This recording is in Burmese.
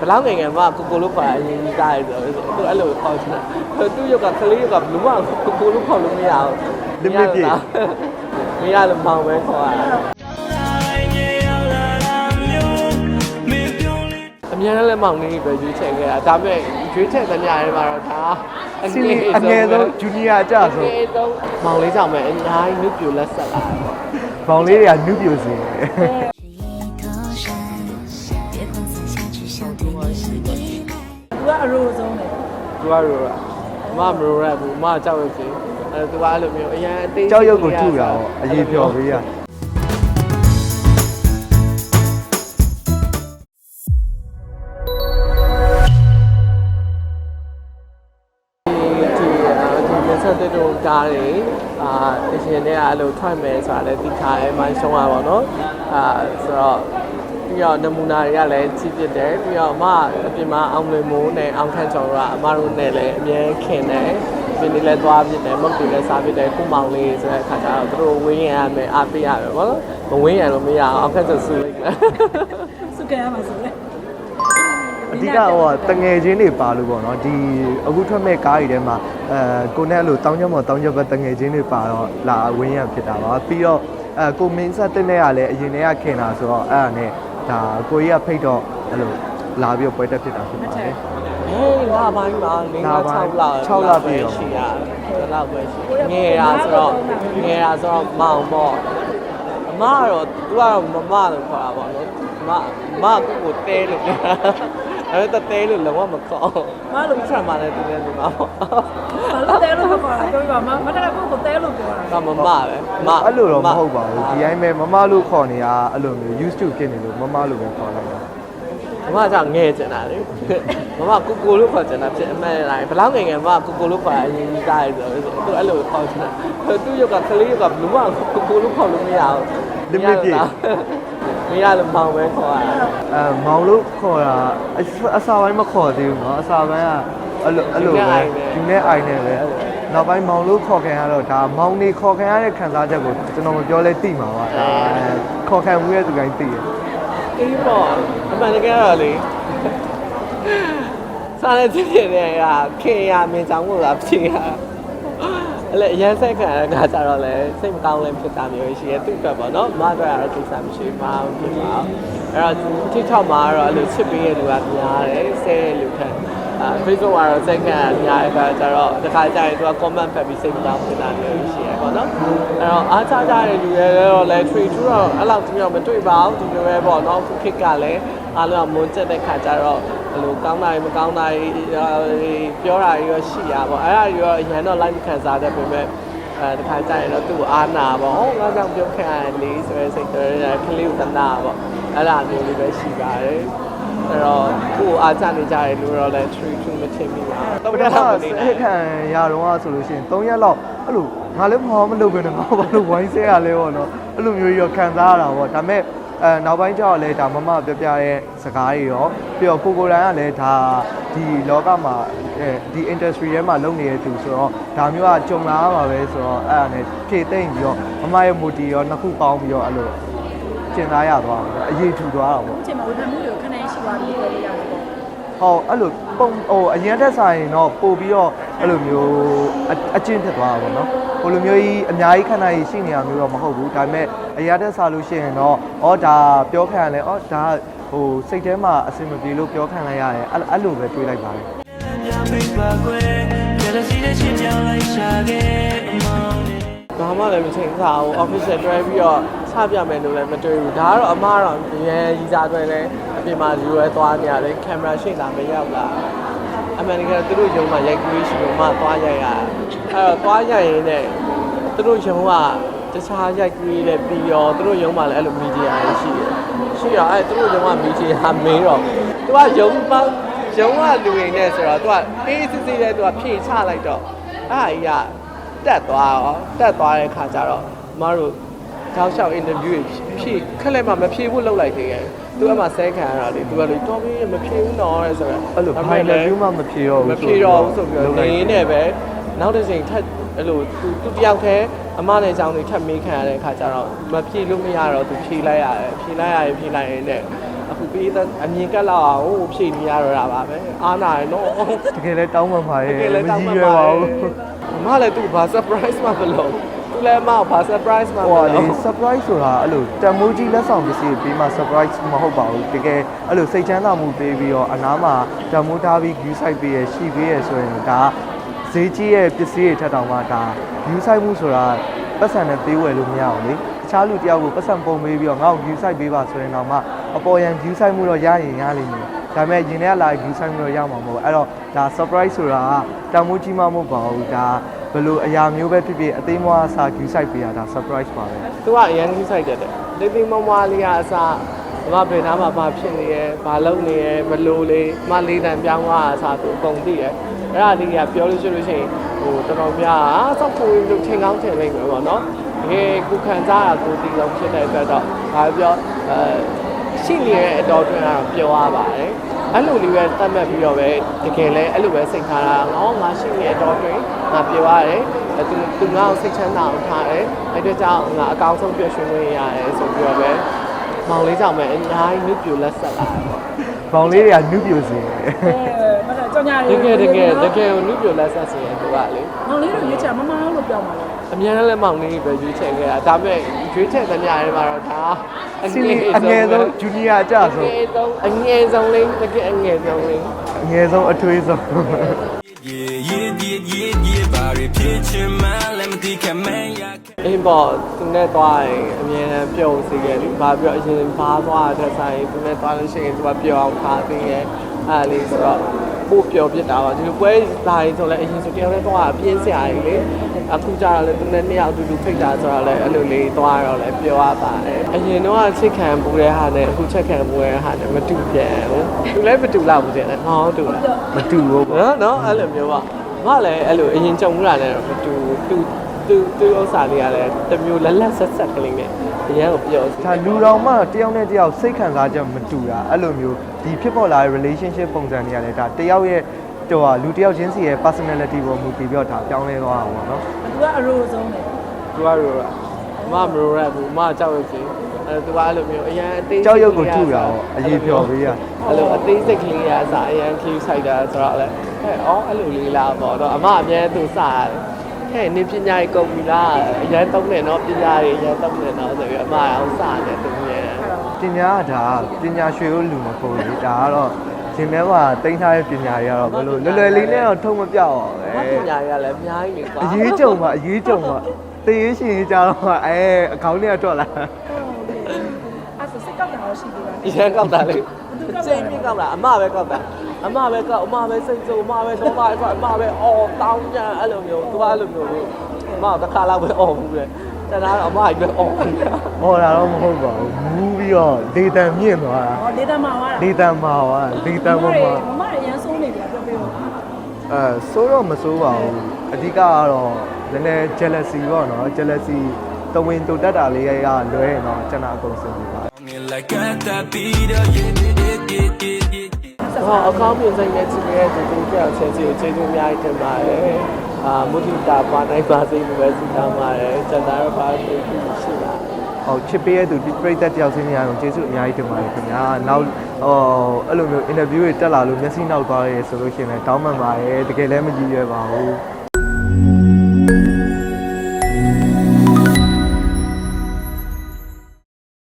ဘလောက်ငယ်ငယ်မှကိုကိုလို့ခေါ်တာအရင်ကြီးသားရဆိုတော့သူအဲ့လိုခေါ်ချင်တာသူရုပ်ကကလေးရုပ်ကဘလူးမကိုကိုလို့ခေါ်လို့မရဘူး Limit ပြည့်မရလို့မောင်ပဲခေါ်ရတာအများနဲ့လည်းမောင်လေးပဲရွေးချယ်ခဲ့တာဒါပေမဲ့ရွေးချယ်တဲ့ညတွေမှာတော့ဒါအစီနီအငယ်ဆုံးဂျူနီယာအကြအဆုံးငယ်ဆုံးမောင်လေးကြောင့်ပဲအများကြီးနုပြိုလက်ဆက်လာတယ်ဘောင်လေးတွေကနုပြိုစင် ဆောင်တူပါရှိပါစေသူကအရိုးဆုံးတယ်သူကရိုးတာအမမရိုးရဘူးအမကြောက်ရွံ့စေအဲသူကအဲ့လိုမျိုးအရင်အသေးကြောက်ရွံ့ကိုထုတာဟောအရေးပြော်ပေးရတို့ကားတွေအာအရှင်တွေကအဲ့လိုထွက်မယ်ဆိုတာလည်းသိထားတယ်မိုင်းရှုံးရပါတော့အာဆိုတော့ ပြီးတော့နမူနာတွေကလည်းကြည့်ပြတယ်ပြီးတော့အမအပြင်မှာအောင်လွင်မိုးနဲ့အောင်ခန့်ကျော်ကအမတို့နဲ့လည်းအမြဲခင်တယ်ဒီနေ့လည်းသွားပြတယ်မဟုတ်ဘူးလည်းစားပြတယ်ခုမောင်လေးဆိုတဲ့အခါကျတော့သူတို့ဝင်းရရမယ်အားပေးရမယ်ပေါ့နော်မဝင်းရလို့မရအောင်အောင်ခန့်ကျော်ဆူလိုက်တယ်စုကရမှာဆိုလေအဓိကဟိုတငယ်ချင်းတွေပါလို့ပေါ့နော်ဒီအခုထွက်မဲ့ကားတွေထဲမှာအဲကိုနဲ့အဲ့လိုတောင်းကြမော်တောင်းကြဘက်တငယ်ချင်းတွေပါတော့လာဝင်းရဖြစ်တာပါပြီးတော့အဲကိုမင်းဆက်တဲ့နဲ့ကလည်းအရင်တည်းကခင်တာဆိုတော့အဲ့ဒါနဲ့ ဒါကိုကြီးကဖိတ်တော့အဲ့လိုလာပြီးတော့ပွဲတက်ဖြစ်တာဖြစ်ပါတယ်ဟေးလာပိုင်းမှာ၄လာ၅ပိုင်း6လောက်6လပြည့်ရောရှိရတယ်လောက်ပဲရှိငယ်တာဆိုတော့ငယ်တာဆိုတော့မောင်ပေါ့အမကတော့သူကတော့မမလို့ခေါ်တာပေါ့နော်မမကိုကိုတဲလို့ ပြောတာအဲ့ဒါတဲလို့လုံးဝမခေါ်မလို့ဆက်မှလည်းသူလည်းဒီမှာပေါ့မလို့တဲလို့မခေါ်တာပြောပြပါမမတက်ကကိုကိုတဲလို့ပြောတာတော့မမပဲမအဲ့လိုတော့မဟုတ်ပါဘူးဒီတိုင်းပဲမမလို့ခေါ်နေတာအဲ့လိုမျိုး used to ဖြစ်နေလို့မမလို့ပဲခေါ်လိုက်တာ မမကြောင့်ငဲကျင်တာလေမမကိုကိုလို့ခေါ်ကျင်တာဖြစ်အမှန်တိုင်းဘလောက်ငယ်ငယ်မကိုကိုလို့ခေါ်တာအရင်ကြီးသားရဆိုတော့သူအဲ့လိုခေါ်ချင်တာသူရုပ်ကကလေးရုပ်ကဘလူးမကိုကိုလို့ခေါ်လို့မရဘူး Limit ပြည့် မရလို့မောင်ပဲခေါ်ရတာ အဲမောင်လို့ခေါ်တာအစအစာပိုင်းမခေါ်သေးဘူးเนาะအစာပိုင်းကအဲ့လိုအဲ့လိုပဲယူနေအိုင်နေပဲနောက်ပိုင်းမောင်လို့ခေါ်ခံရတော့ဒါမောင်နေခေါ်ခံရတဲ့ခံစားချက်ကိုကျွန်တော်မပြောလဲသိမှာပါဒါခေါ်ခံမှုရဲ့သူတိုင်းသိတယ် အေးပေါ့အမှန်တကယ်တော့လေစားတဲ့ဖြစ်ဖြစ်တဲ့ကခင်ရမင်းချောင်းလို့လားဖြစ်ရအဲ့လေအရန်ဆက်ခံရတဲ့ကကြတော့လေစိတ်မကောင်းလည်းဖြစ်တာမျိုးရှိရဲ့သူ့အတွက်ပေါ့နော်မအတွက်ကတော့ကိစ္စမရှိဘူးမဟုတ်ဘူးပါအဲ့တော့ TikTok မှာကတော့အဲ့လိုချစ်ပေးရလူကများတယ်ဆဲရလူခန့် အာ Facebook ကတော့စိတ်ခံရများတဲ့ကကြတော့တစ်ခါကျရင်သူက comment ဖတ်ပြီးစိတ်မကောင်းဖြစ်တာမျိုးရှိရဲ့ပေါ့နော်အဲ့တော့အားချကြတဲ့လူတွေတော့လည်း tree 2တော့အဲ့လောက်ကြီးတော့မတွေ့ပါဘူးဒီလိုပဲပေါ့နော်ခုခေတ်ကလည်းအားလုံးကမွန်းကျက်တဲ့ခါကျတော့ဘယ်လိုကောင်းတာတွေမကောင်းတာတွေပြောတာတွေရောရှိရပေါ့အဲ့ဒါတွေရောအရင်တော့ live ခံစားတဲ့ပေမဲ့အဲတခါကျရင်တော့သူ့ကိုအားနာပေါ့ဟောငါကြောင့်ပြောခံရတယ်လေဆိုရဲစိတ်တွေကလေးကိုတနာပေါ့အဲ့ဒါမျိုးလေးပဲရှိပါတယ် အဲ့တော့ကိုယ်အားချနေကြတယ်လို့တော့လည်း tree 2မထင်မိပါဘူးတော့ဒါကစိတ်ခံရတော့ဆိုလို့ရှိရင်3ရက်လောက်အဲ့လိုငါလည်းမဟောမလုပ်ဘဲနဲ့ငါဘာလို့ဝိုင်းဆဲရလဲပေါ့နော်အဲ့လိုမျိုးရောခံစားရတာပေါ့ဒါပေမဲ့အဲနောက်ပိုင်းကျတော့လည်းဒါမမပြပြတဲ့စကားတွေရောပြီးတော့ကိုကိုတိုင်ကလည်းဒါဒီလောကမှာအဲဒီ industry ထဲမှာလုပ်နေတဲ့သူဆိုတော့ဒါမျိုးကကြုံလာရမှာပဲဆိုတော့အဲ့ဒါနဲ့ဖြည့်သိမ့်ပြီးတော့မမရဲ့ motive ရောနှစ်ခုပေါင်းပြီးတော့အဲ့လိုကျင်သားရသွားတာပေါ့အရေးထူသွားတာပေါ့အချိန်မှာဝေဖန်မှုတွေကိုခဏရှိသွား ပြီးပြောလို့ရတယ်ပေါ့ဟောအဲ့လိုပုံဟိုအရင်တက်ဆိုင်တော့ပို့ပြီးတော့အဲ့လိုမျိုးအအကျင့်ဖြစ်သွားတာပေါ့နော်ဟိုလိုမျိုးကြီးအများကြီးခဏကြီးရှိနေရမျိုးတော့မဟုတ်ဘူးဒါပေမဲ့အရင်တက်စားလို့ရှိရင်တော့ဩဒါပြောခံရလဲဩဒါဟိုစိတ်ထဲမှာအဆင်မပြေလို့ပြောခံလိုက်ရတယ်အဲ့အဲ့လိုပဲတွေးလိုက်ပါတယ်ဘာမှလည်းမချိန်စားဘူး official တွဲပြီးတော့ချပြမယ်လို့လည်းမတွေ့ဘူးဒါကတော့အမကတော့အရင်ကြီးစားတွဲလဲ အပြင်မှာယူရဲသွားနေရတယ်ကင်မရာရှိလာမရောက်လာအမှန်တကယ်သူတို့ယုံမှာရိုက်ကူးရှိလို့မှသွားရိုက်ရအဲ့တော့သွားရိုက်ရင်လည်းသူတို့ယုံကတခြားရိုက်ကူးလည်းပြီးရောသူတို့ယုံမှာလည်းအဲ့လိုမီဒီယာရှိတယ်ရှိရအဲ့သူတို့ယုံကမီဒီယာမေးတော့သူကယုံပေါင်းယုံကလူရင်းနဲ့ဆိုတော့သူကအေးစစ်စစ်လေးသူကဖြေချလိုက်တော့အဲ့အကြီးကတက်သွားရောတက်သွားတဲ့ခါကျတော့မတို့တောက်လျှောက် interview ဖြည့်ခက်လက်မှမဖြည့်ဖို့လုပ်လိုက်သေးတယ်သူအမှဆဲခံရတာလေသူကလေတော်ပြီမဖြည့်ဘူးနော်တဲ့ဆိုတော့အဲ့လို final view မှမဖြေတော့ဘူးမဖြည့်တော့ဘူးဆိုပြီးတော့နေနေပဲနောက်တစ်ချိန်ထပ်အဲ့လိုသူသူတယောက်တည်းအမနဲ့အကြောင်းတွေထပ်မေးခံရတဲ့ခါကျတော့မဖြည့်လို့မရတော့သူဖြည့်လိုက်ရတယ်ဖြည့်လိုက်ရတယ်ဖြည့်လိုက်ရင်လည်းအခုပြီးတဲ့အမြင်ကက်လောက်အောင်ဟိုဖြည့်နေရတော့တာပါပဲအားနာရနော်တကယ်လဲတောင်းပန်ပါတရဲ့ကယ်လည်းမတောင်းကြီးပန်ရွယ်ပါပါဘူးဘူးမလည်းသူဘာ surprise မှမလုပ်သူ လည်းမဘာ surprise မှမဟိုလုပ်လေ surprise ဆိုတာအဲ့လိုတန်မိုးကြီးလက်ဆောင်ပစ္စည်းပေးမှ surprise မဟုတ်ပါဘူးတကယ်အဲ့လိုစိတ်ချမ်းသာမှုပေးပြီးတော့အနားမှာတန်မိုးထားပြီး view site ပေးရရှိပေးရဆိုရင်ဒါဈေးကြီးရဲ့ပစ္စည်းတွေထက်တောင်မှဒါ view site မှုဆိုတာပတ်စံနဲ့ပေးဝယ်လို့မရဘူးလေတခြားလူတယောက်ကိုပတ်စံပုံပေးပြီးတော့ငါ့ကို view site ပေးပါဆိုရင်တော့မှအပေါ်ယံ view site မှုတော့ရရင်ရလိမ့်မယ်ဒါပေမဲ့ရင်ထဲကလာ view site မှုတော့ရမှာမဟုတ်ဘူးအဲ့တော့ဒါ surprise ဆိုတာကတန်မိုးကြီးမှမဟုတ်ပါဘူးဒါ ဘယ်လိုအရာမျိုးပဲဖြစ်ဖြစ်အသေးမွားစာ view site ပေးရတာ surprise ပါပဲသူကအရန်ကြီးဆိုင်တယ်တဲ့လိမ့်သိမမွားလေးကအစားမဘယ်နာမှာဘာဖြစ်နေရဲဘာလုပ်နေရဲဘလို့လေးမလေးတန်ပြောင်းသွားအစားသူအကုန်သိရဲအဲ့ဒါလေးကပြောလို့ရှိလို့ရှိရင်ဟိုတော်တော်များအားစောက်ကိုလို့ထင်ကောင်းထင်လိမ့်မယ်ပေါ့နော်တကယ်ကိုခံစားရကိုတီလုံးဖြစ်တဲ့အတွက်တော့ဘာပြောအဲရှိနေတဲ့အတော်တွင်ကတော့ပြောရပါတယ် အဲ့လိုလေးပဲတတ်မှတ်ပြီးတော့ပဲတကယ်လဲအဲ့လိုပဲစိတ်ထားတာငေါငါရှိနေတဲ့အတော်တွင်ငါပြောရတယ်အဲသူသူငါ့ကိုစိတ်ချမ်းသာအောင်ထားတယ်အဲ့အတွက်ကြောင့်ငါအကောင်းဆုံးပြည့်ရွှင်ခွင့်ရတယ်ဆိုပြီးတော့ပဲမောင်လေးကြောင့်ပဲအများကြီးမြပြလက်ဆက်လာတယ်ပေါ့။ဘောင်လေးတွေကနုပြိုစေတယ်အဲမတကြောင်ညာတကယ်တကယ်တကယ်ကိုမြပြလက်ဆက်စီရင်သူကလေမောင်လေးတို့ရွေးချယ်မမလို့ပြောမှာလေအများနဲ့လည်းမောင်လေးပဲရွေးချယ်ခဲ့တာဒါပေမဲ့ ရွေးချယ်သမျှတွေမှာတော့ဒါ။စီလီအငယ်ဆုံးဂျူနီယာအကြအဆုံးငယ်ဆုံးအငယ်ဆုံးလေးတကယ်အငယ်ဆုံးလေးအငယ်ဆုံးအထွေးဆုံး Yeah, yeah, yeah, yeah, yeah, body picture man, let me think a man, yeah. အင်းပေါ့သူနဲ့သွားရင်အမြဲတမ်းပြုံးစီခဲ့တယ်ဘာပြောအရင်ဘာသွားတဲ့ဆိုင်သူနဲ့သွားလို့ရှိရင်သူကပြောအောင်ထားသိရဲ့အဲ့လေးဆိုတော့ ပို့ပြောပြစ်တာပါဒီလိုပွဲလာရင်ဆိုလည်းအရင်ဆိုတယောက်နဲ့သွားပြင်းစရာကြီးလေအခုကျတော့လေသူနဲ့နှစ်ယောက်အတူတူဖိတ်တာဆိုတော့လေအဲ့လိုလေးသွားတော့လေပြောရပါတယ်အရင်တော့ချစ်ခံပူတဲ့ဟာနဲ့အခုချက်ခံပူတဲ့ဟာနဲ့မတူပြန်ဘူးသူလည်းမတူလောက်ဘူးတဲ့ဟောတူလားမတူဘူးပေါ့နော်နော်အဲ့လိုမျိုးပါမလည်းအဲ့လိုအရင်ကြုံမှုတာနဲ့တော့မတူသူ သူသူဥစ္စာလေးကလည်းတစ်မျိုးလက်လက်ဆက်ဆက်ကလေးနဲ့အရန်ကိုပြောစီ။ဒါလူတော်မှတယောက်နဲ့တယောက်စိတ်ခံစားချက်မတူတာအဲ့လိုမျိုးဒီဖြစ်ပေါ်လာတဲ့ relationship ပုံစံတွေကလည်းဒါတယောက်ရဲ့ဟိုဟာလူတယောက်ချင်းစီရဲ့ personality ပေါ်မူတည်ပြီးတော့ဒါပြောင်းလဲသွားတာပေါ့နော်သူကအရိုးဆုံးတယ်သူကရောမမရိုရက်ဘူးမကြောက်ရွံ့စီအဲ့သူကအဲ့လိုမျိုးအရန်အသေး။ကြောက်ရွံ့ကိုထုတာပေါ့အရေးပြော်ပေးရအဲ့လိုအသေးစိတ်ကလေးကအစားအရန်ခီးဆိုင်တာဆိုတော့လေဟဲ့အော်အဲ့လိုလေးလားပေါ့တော့အမအမြဲသူစားရတယ် ဟဲ့နေပညာရေးကုန်ပြီလားအရန်သုံးနေတော့ပညာရေးအရန်သုံးနေတော့ဆိုပြီးအမအောင်စားတယ်သူမြင်တယ်။ပညာကဒါပညာရွှေကိုလူမပုံလေဒါကတော့ရှင်ထဲမှာတင်ထားတဲ့ပညာတွေကတော့ဘယ်လိုလွယ်လွယ်လေးနဲ့တော့ထုံမပြောက်အောင်ပဲမပညာရေးကလည်းအများကြီးနေကွာအရေးကြုံပါအရေးကြုံပါတည်ရရှိရင်ကြတော့မှအဲအကောင့်ထဲကထွက်လာအဲ့ဆိုစိတ်ကောက်တာတော့ရှိသေးတယ်အရန်ကောက်တာလေစိတ်ပြကောက်တာအမပဲကောက်တာ အမပဲကောက်အမပဲစိတ်ဆိုးအမပဲတော့ပါကွာအမပဲအော်တောင်းကြအဲ့လိုမျိုးသူကအဲ့လိုမျိုးအမတစ်ခါလောက်ပဲအော်ဘူးလေတနာတော့အမကြီးပဲအော်နေတာဟောတာတော့မဟုတ်ပါဘူးမူးပြီးတော့ဒေတန်မြင့်သွားတာဟောဒေတာမှာသွားတာဒေတန်မှာဟောဒေတန်ပေါ်မှာမမရရန်ဆုံးနေပြီပြောပြပါအဲဆိုးတော့မဆိုးပါဘူးအဓိကကတော့နည်းနည်း jealousy ပေါ့နော် jealousy တဝင်းတူတက်တာလေးရလွဲရင်တော့ကျွန်တော်အကုန်စင်ပါ Me like a tapira, yeah, yeah, yeah, yeah, yeah, yeah. ဟောအကောင်းပြင်ဆိုင်နဲ့ကြည့်ရတဲ့ဒီကြောက်ချင်းစီကိုကျေးဇူးအများကြီးတင်ပါတယ်အာမုဒိတာပါနိုင်ပါစေလို့ပဲဆုတောင်းပါတယ်ကျန်တာတော့ပါသိရှိပါဟုတ်ချစ်ပေးရသူဒီပြိသက်တယောက်ချင်းများအောင်ကျေးဇူးအများကြီးတင်ပါတယ်ခင်ဗျာနောက်ဟောအဲ့လိုမျိုး interview တွေတက်လာလို့မျက်စိနောက်သွားရဲဆိုလို့ရှိရင်လည်းတောင်းပန်ပါတယ်တကယ်လည်းမကြည့်ရပါဘူး